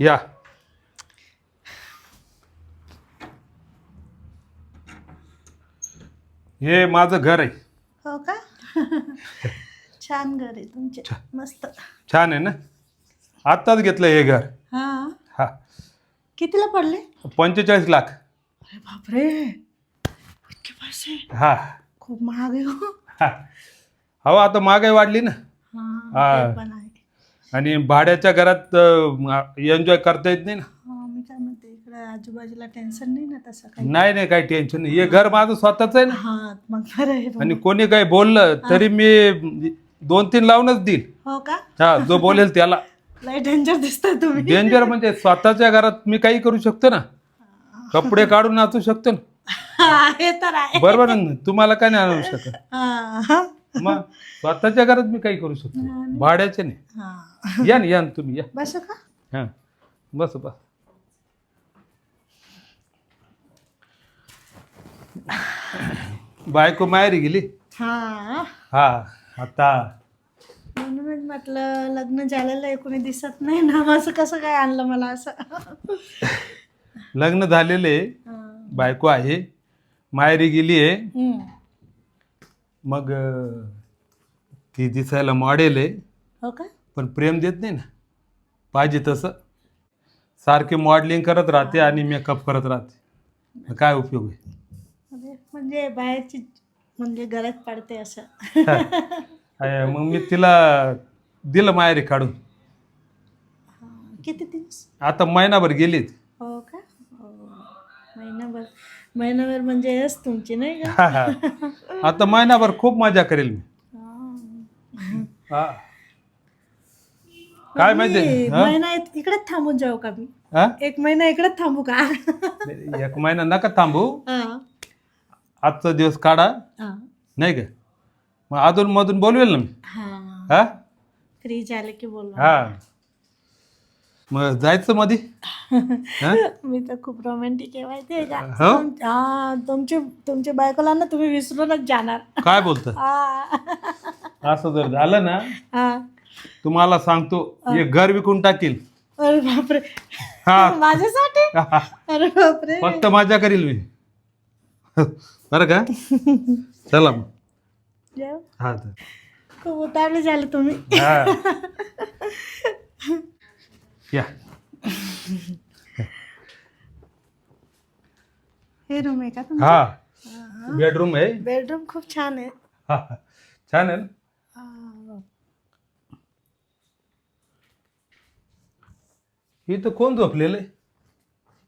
या. हे माझं घर आहे. हो का? छान घर आहे तुमचे. मस्त. छान आहे ना? आत्ताच घेतलं हे घर. हा. हा. कितीला पडले? पंचेचाळीस लाख. अरे बापरे. इतके पैसे. हा. खूप महाग आहे हो. आता महागाई वाढली ना. हा हा. ते पण आहे. आणि भाड्याच्या घरात एन्जॉय करता येत नाही ना? हा, मी काय म्हणते इकडे आजूबाजूला टेन्शन नाही ना तसं काही? नाही नाही काही टेन्शन नाही. हे घर माझं स्वतःच आहे ना? हा मग बरं आहे मग. आणि कोणी काही बोललं तरी मी दोन तीन लावूनच देईल. हो का? हा जो बोलेल त्याला. लय डेंजर दिसताय तुम्ही. डेंजर म्हणजे स्वतःच्या घरात मी काही करू शकतो ना? कपडे काढून नाचू शकतो ना? हा, हे तर आहे. बरोबर ना? तुम्हाला काय नाही आणू शकत. हा, हा. मग स्वतःच्या घरात मी काही करू शकतो. भाड्याचे नाही. हा. या ना या ना तुम्ही या. बस का? हां. बस बस. बायको माहेरी गेली? हा. हा आता. म्हणूनच म्हटलं लग्न झालेलं आहे कोणी दिसत नाही ना असं कसं काय आणलं मला असं? लग्न झालेले हा. बायको आहे. माहेरी गेली आहे. हम्म. मग अं, ती दिसायला मॉडेल आहे. हो का? पण प्रेम देत नाही ना. पाहिजे तसं. सारखे मॉडेलिंग करत राहते आणि मेकअप करत राहते. मग काय उपयोग आहे? म्हणजे म्हणजे बाहेरची म्हणजे गरज पडते असं. मग मी तिला दिलं माहेरी काढून. हा. किती दिवस? आता महिनाभर. महिनाभर महिनाभर म्हणजे हेच तुमची नाही का? आता महिनाभर खूप मजा करेल मी. हा. हा. काय मी माहिती? हा? महिना इत- इकडेच थांबून जाऊ का मी? हा? एक महिना इकडेच थांबू का? एक महिना नका थांबू. हा. आजचा दिवस काढा. हा. नाही का? मग अधून मधून बोलवेल ना मी. हा. हा? फ्री झाले की बोल हा. मग जायचं मधी? हा? मी तर खूप रोमॅन्टिक आहे माहिती आहे का? हो? तुम- हा तुमची तुमची बायकोला ना तुम्ही विसरूनच जाणार. काय बोलत हा. असं जर झालं ना हा. तुम्हाला सांगतो हे. घर विकून टाकील. अरे बापरे. हा. माझ्यासाठी? अरे बापरे. फक्त मजा करील मी. बरं का? चला मग. जेव. हा तर. खूप उतावळे झाले तुम्ही. हा. या हे रूम आहे का तुमचं? हा. बेडरूम आहे. बेडरूम खूप छान आहे. हा, हा. छान आहे ना? हा. इथं कोण झोपलेलं आहे?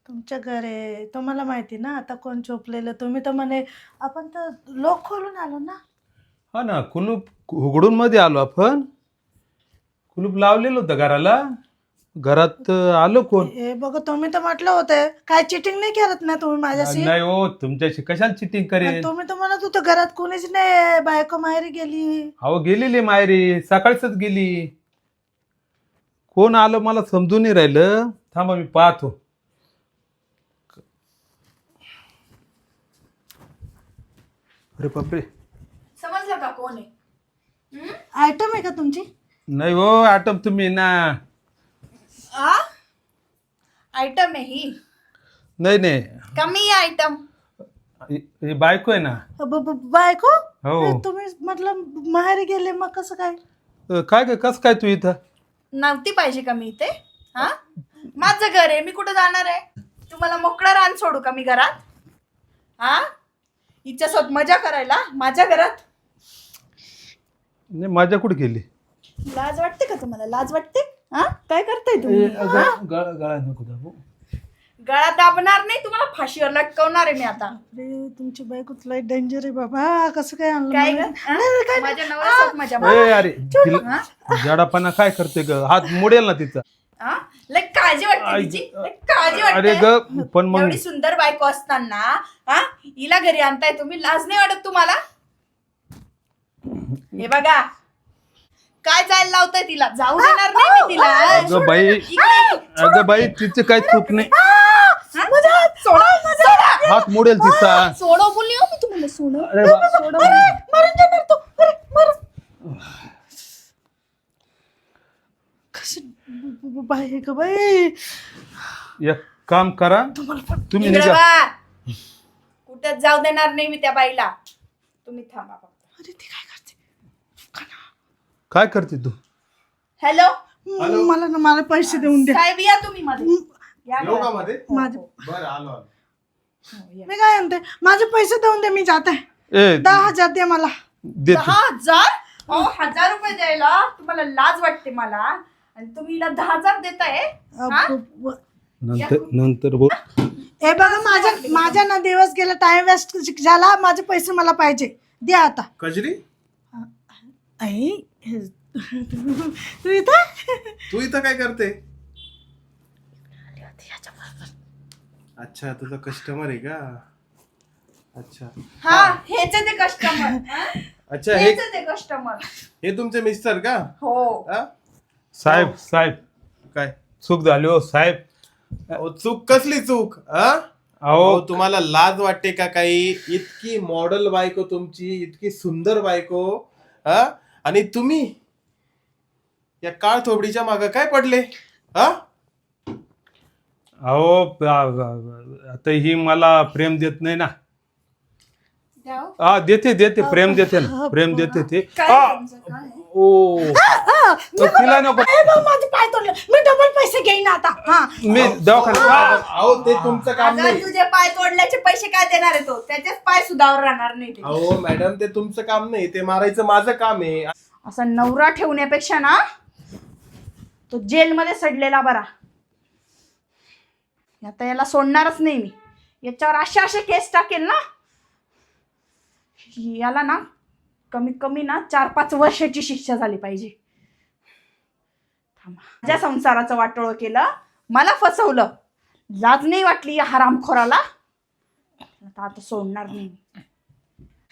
तुमचं घर आहे तुम्हाला माहिती ना आता कोण झोपलेलं? तुम्ही तर म्हणे आपण तर लोक खोलून आलो ना. हा ना कुलूप उघडून मध्ये आलो आपण. कुलूप लावलेलं होतं घराला. घरात आलो कोण? हे बघ तुम्ही तर म्हटलं होतं. काय चिटिंग नाही करत ना तुम्ही माझ्याशी? नाही हो तुमच्याशी कशाला चिटिंग आणि तुम्ही तर म्हणत होतं घरात कोणीच नाही बायको माहेरी गेली. अहो गेलेली मायरी सकाळीच गेली. कोण आलं मला समजून नाही राहिलं. थांबा मी पाहतो. अरे बापरे. समजलं का कोण आहे? आयटम आहे का तुमची? नाही हो आटम तुम्ही ना. आयटम आहे ही. नाही नाही. कमी आयटम हे हे बायको आहे ना. ब- ब- बायको? हो. तुम्ही म्हटलं माहेरी गेले मग कसं काय? अ, काय ग कस काय तू इथं? नव्हती पाहिजे का मी इथे हा? माझं घर आहे मी कुठं जाणार आहे? तुम्हाला मोकळा रान सोडू का मी घरात? हा? हिच्यासोबत मजा करायला माझ्या घरात? नाही माझ्या कुठे गेली? लाज वाटते का तुम्हाला? लाज वाटते? हा? काय करताय तुम्ही? गळा नको दाबू. गळा दाबणार नाही तुम्हाला फाशीवर लटकवणार आहे मी आता. अरे तुमची बायको लय डेंजर आहे बाबा. कसं काय आणलं काय ग? मला? हा? नाही, नाही, काय नाही. माझ्या नवऱ्यासोबत मजा मार. ए अरे तिला जडापणा काय करते ग? हात मोडेल ना तिचा. हा? लय काळजी वाटते आई तिची. ग- लय काळजी अरे वाटते. ग पण मग एवढी सुंदर बायको असताना हा? हिला घरी आणताय तुम्ही लाज नाही वाटत तुम्हाला? हे बघा. काय जायला लावताय तिला? जाऊ देणार नाही मी तिला. अगं बाई. इकडे- अगं बाई तिचे काय चूक नाही. हात मोडेल तिचा. बोलली हो मी तुम्हाला अरे बा- सोडव मरून जाणार तो. अरे, बाई बाई? एक काम करा तुम्ही इकडे निघा. बा. कुठेच जाऊ देणार नाही मी त्या बाईला. तुम्ही थांबा फक्त. अरे ती काय करते? काय करते तू? हॅलो? मला ना मला पैसे देऊन द्या. साहेब या तुम्ही मध्ये. या घरात. हो, माझे- हो, बरं आलो आलो. हो, या. मी काय म्हणते? माझे पैसे देऊन दे मी जात. ए दहा हजार दे मला. देते. दहा हजार? अहो, हजार रुपये द्यायला तुम्हाला लाज वाटते मला. आणि तुम्ही हिला दहा हजार देताय? हा? नंतर नंतर बोल हे बघा माझ्या माझ्या ना दिवस गेला टाइम वेस्ट झाला माझे पैसे मला पाहिजे. द्या आता. कजरी? आई हे- तू इथं? तू इथं काय करते? अच्छा तुझा कस्टमर आहे का? अच्छा. हा हेच ते कस्टमर अच्छा हे हेच ते कस्टमर हे तुमचे मिस्टर का? हो. हा? साहेब साहेब. काय? चूक झाली हो साहेब. अहो, चूक कसली चूक? हा? अहो. अहो तुम्हाला लाज वाटते का काही? इतकी मॉडेल बायको तुमची इतकी सुंदर बायको हा? आणि तुम्ही या काळ थोबडीच्या माग काय पडले? हा? अहो आता ही मला प्रेम देत नाही ना. हो. देते देते प्रेम देते ना. प्रेम देते ते. काय आ, तुमचं काय? ओ. तिला नको. ए भाऊ, माझे पाय तोडले. मी डबल पैसे घेईन आता. हा. मी दवाखान्यात अहो ते तुमचं काम अगं, नाही. तुझे पाय तोडल्याचे पैसे काय देणार आहे तो? त्याचेच पाय सुधावर राहणार नाही ते. अहो मॅडम ते तुमचं काम नाही. ते मारायचं माझं काम आहे. असा नवरा ठेवण्यापेक्षा ना तो जेलमध्ये सडलेला बरा. आता याला सोडणारच नाही मी. याच्यावर अशा अशा केस टाकेल ना? याला ना कमीत कमी ना चार पाच वर्षाची शिक्षा झाली पाहिजे. माझ्या संसाराचं वाटोळ केलं मला फसवलं. लाज नाही वाटली या हरामखोराला. आता आता सोडणार नाही